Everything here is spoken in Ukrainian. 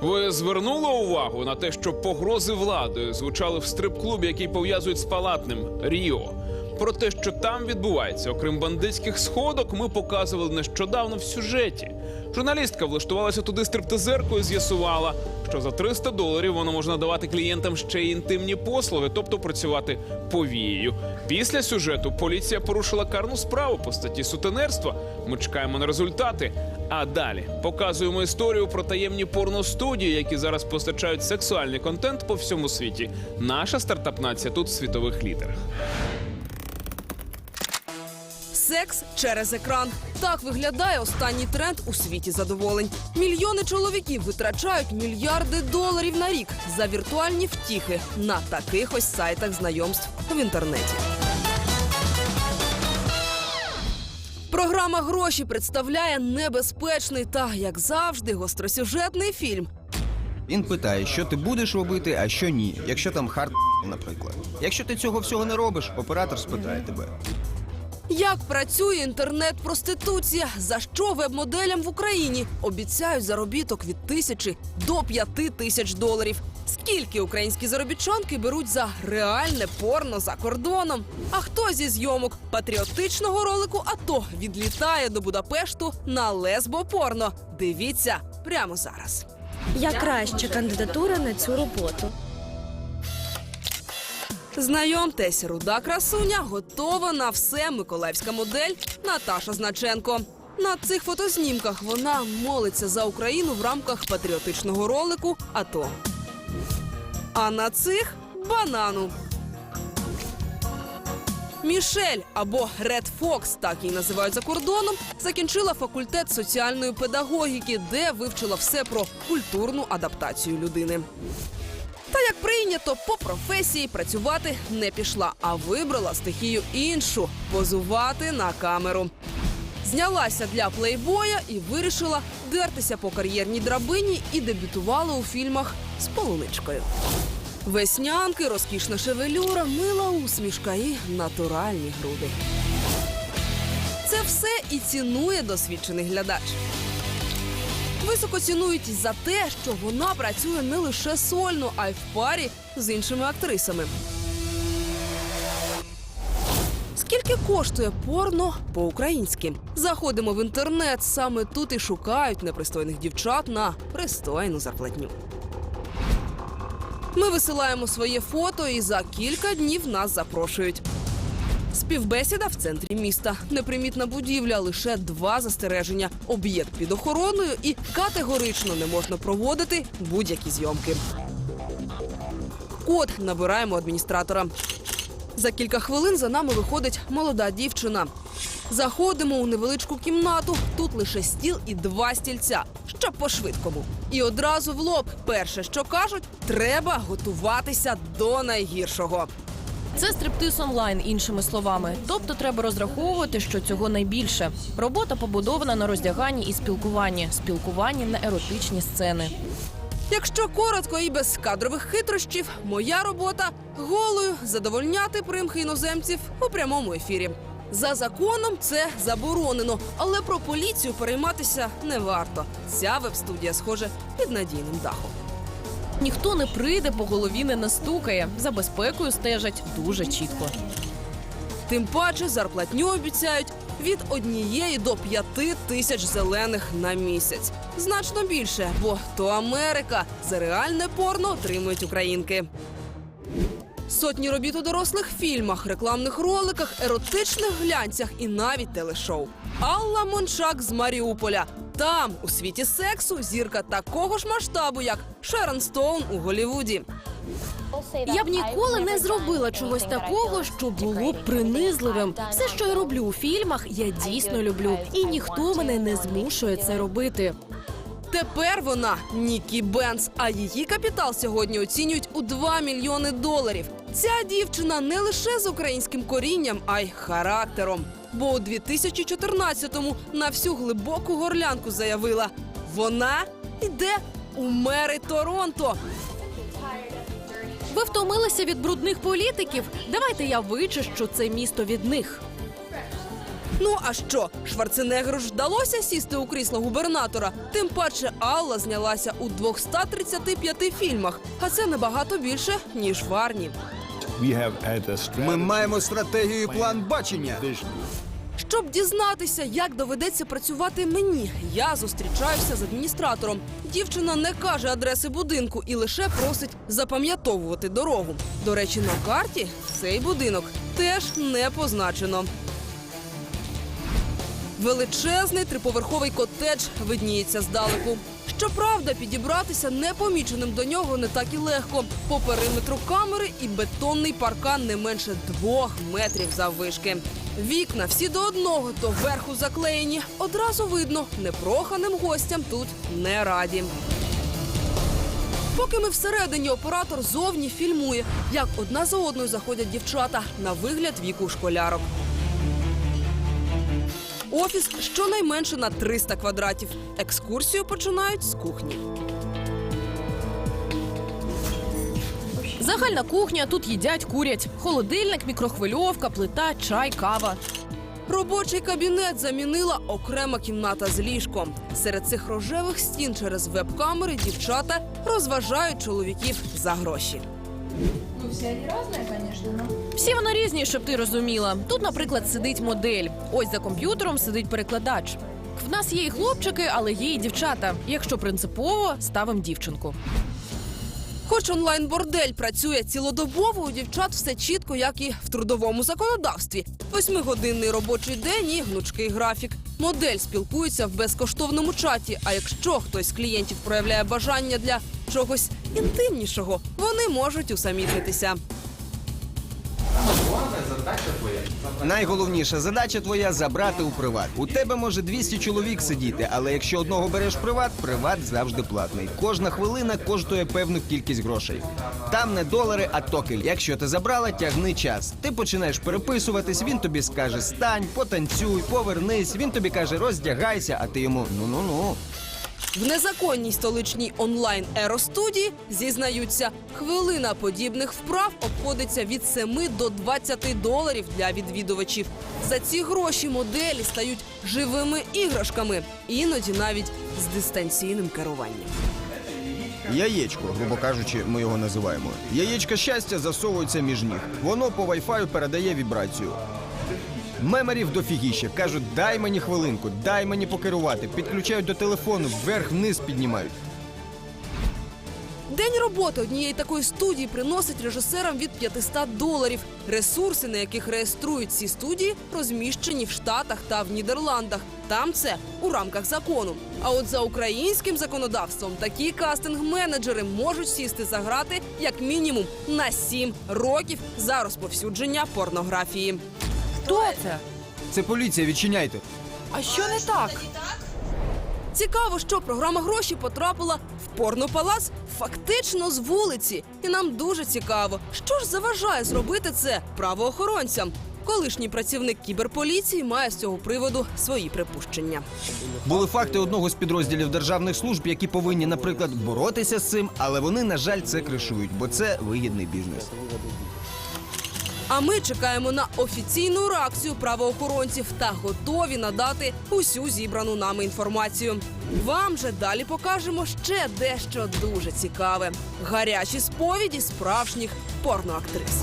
Ви звернули увагу на те, що погрози владою звучали в стрип-клубі, який пов'язують з палатним Ріо. Про те, що там відбувається, окрім бандитських сходок, ми показували нещодавно в сюжеті. Журналістка влаштувалася туди стриптизеркою і з'ясувала, що за 300 доларів вона може надавати клієнтам ще й інтимні послуги, тобто працювати повією. Після сюжету поліція порушила карну справу по статті сутенерства. Ми чекаємо на результати. А далі показуємо історію про таємні порностудії, які зараз постачають сексуальний контент по всьому світі. Наша стартап-нація тут в світових лідерах. Секс через екран. Так виглядає останній тренд у світі задоволень. Мільйони чоловіків витрачають мільярди доларів на рік за віртуальні втіхи на таких ось сайтах знайомств в інтернеті. Програма гроші представляє небезпечний та, як завжди, гостросюжетний фільм. Він питає, що ти будеш робити, а що ні. Якщо там хард, наприклад. Якщо ти цього всього не робиш, оператор спитає тебе. Як працює інтернет-проституція? За що веб-моделям в Україні обіцяють заробіток від тисячі до п'яти тисяч доларів? Скільки українські заробітчанки беруть за реальне порно за кордоном? А хто зі зйомок патріотичного ролику АТО відлітає до Будапешту на лесбо-порно? Дивіться прямо зараз. Я краща кандидатура на цю роботу. Знайомтесь, руда красуня готова на все миколаївська модель Наташа Значенко. На цих фотознімках вона молиться за Україну в рамках патріотичного ролику АТО. А на цих банану. Мішель або Ред Фокс, так її називають за кордоном, закінчила факультет соціальної педагогіки, де вивчила все про культурну адаптацію людини. Та як прийнято, по професії працювати не пішла, а вибрала стихію іншу позувати на камеру. Знялася для плейбоя і вирішила дертися по кар'єрній драбині і дебютувала у фільмах з полуничкою. Веснянки, розкішна шевелюра, мила усмішка і натуральні груди. Це все і цінує досвідчений глядач. Високо цінують за те, що вона працює не лише сольно, а й в парі з іншими актрисами. Скільки коштує порно по-українськи? Заходимо в інтернет, саме тут і шукають непристойних дівчат на пристойну зарплатню. Ми висилаємо своє фото і за кілька днів нас запрошують. Співбесіда в центрі міста. Непримітна будівля, лише два застереження: об'єкт під охороною і категорично не можна проводити будь-які зйомки. Код набираємо адміністратора. За кілька хвилин за нами виходить молода дівчина. Заходимо у невеличку кімнату. Тут лише стіл і два стільця, щоб по-швидкому. І одразу в лоб. Перше, що кажуть, треба готуватися до найгіршого. Це стриптиз онлайн, іншими словами. Тобто треба розраховувати, що цього найбільше. Робота побудована на роздяганні і спілкуванні, спілкуванні на еротичні сцени. Якщо коротко і без кадрових хитрощів, моя робота голою задовольняти примхи іноземців у прямому ефірі. За законом це заборонено, але про поліцію перейматися не варто. Ця веб-студія схоже під надійним дахом. Ніхто не прийде, по голові не настукає. За безпекою стежать дуже чітко. Тим паче зарплатню обіцяють від однієї до п'яти тисяч зелених на місяць. Значно більше, бо то Америка за реальне порно отримують українки. Сотні робіт у дорослих фільмах, рекламних роликах, еротичних глянцях і навіть телешоу. Алла Мончак з Маріуполя. Там, у світі сексу, зірка такого ж масштабу, як Шерон Стоун у Голлівуді. Я б ніколи не зробила чогось такого, що було б принизливим. Все, що я роблю у фільмах, я дійсно люблю, і ніхто мене не змушує це робити. Тепер вона Нікі Бенц, а її капітал сьогодні оцінюють у 2 мільйони доларів. Ця дівчина не лише з українським корінням, а й характером. Бо у 2014-му на всю глибоку горлянку заявила: вона йде у мери Торонто. Ви втомилися від брудних політиків? Давайте я вичищу це місто від них. Ну а що, Шварценегру ж вдалося сісти у крісло губернатора? Тим паче Алла знялася у 235 фільмах, а це набагато більше ніж в Арні. Ми маємо стратегію і план бачення. Щоб дізнатися, як доведеться працювати мені, я зустрічаюся з адміністратором. Дівчина не каже адреси будинку і лише просить запам'ятовувати дорогу. До речі, на карті цей будинок теж не позначено. Величезний триповерховий котедж видніється здалеку. Щоправда, підібратися непоміченим до нього не так і легко. По периметру камери і бетонний паркан не менше двох метрів заввишки. Вікна всі до одного, то вверху заклеєні. Одразу видно, непроханим гостям тут не раді. Поки ми всередині, оператор зовні фільмує, як одна за одною заходять дівчата на вигляд віку школярок. Офіс щонайменше на 300 квадратів. Екскурсію починають з кухні. Загальна кухня тут їдять, курять. Холодильник, мікрохвильовка, плита, чай, кава. Робочий кабінет замінила окрема кімната з ліжком. Серед цих рожевих стін через веб-камери дівчата розважають чоловіків за гроші. Всі вони різні, щоб ти розуміла. Тут, наприклад, сидить модель. Ось за комп'ютером сидить перекладач. В нас є і хлопчики, але є і дівчата. Якщо принципово, ставимо дівчинку. Хоч онлайн-бордель працює цілодобово, у дівчат все чітко, як і в трудовому законодавстві. Восьмигодинний робочий день і гнучкий графік. Модель спілкується в безкоштовному чаті. А якщо хтось з клієнтів проявляє бажання для чогось інтимнішого, вони можуть усамітнитися. Найголовніша задача твоя забрати у приват. У тебе може 200 чоловік сидіти, але якщо одного береш приват, приват завжди платний. Кожна хвилина коштує певну кількість грошей. Там не долари, а токель. Якщо ти забрала, тягни час. Ти починаєш переписуватись, він тобі скаже стань, потанцюй, повернись. Він тобі каже роздягайся, а ти йому ну ну ну. В незаконній столичній онлайн еростудії зізнаються, хвилина подібних вправ обходиться від 7 до 20 доларів для відвідувачів. За ці гроші моделі стають живими іграшками, іноді навіть з дистанційним керуванням. Яєчко, грубо кажучи, ми його називаємо. Яєчко щастя засовується між ніг. Воно по вайфаю передає вібрацію. Мемерів дофігіще. Кажуть, дай мені хвилинку, дай мені покерувати. Підключають до телефону, вверх-вниз піднімають. День роботи однієї такої студії приносить режисерам від 500 доларів. Ресурси, на яких реєструють ці студії, розміщені в Штатах та в Нідерландах. Там це у рамках закону. А от за українським законодавством такі кастинг-менеджери можуть сісти за грати як мінімум на 7 років за розповсюдження порнографії. Хто це? Це поліція, відчиняйте. А що не так? Цікаво, що програма гроші потрапила в порнопалац фактично з вулиці. І нам дуже цікаво, що ж заважає зробити це правоохоронцям. Колишній працівник кіберполіції має з цього приводу свої припущення. Були факти одного з підрозділів державних служб, які повинні, наприклад, боротися з цим, але вони, на жаль, це кришують, бо це вигідний бізнес. А ми чекаємо на офіційну реакцію правоохоронців та готові надати усю зібрану нами інформацію. Вам же далі покажемо ще дещо дуже цікаве: гарячі сповіді справжніх порноактрис.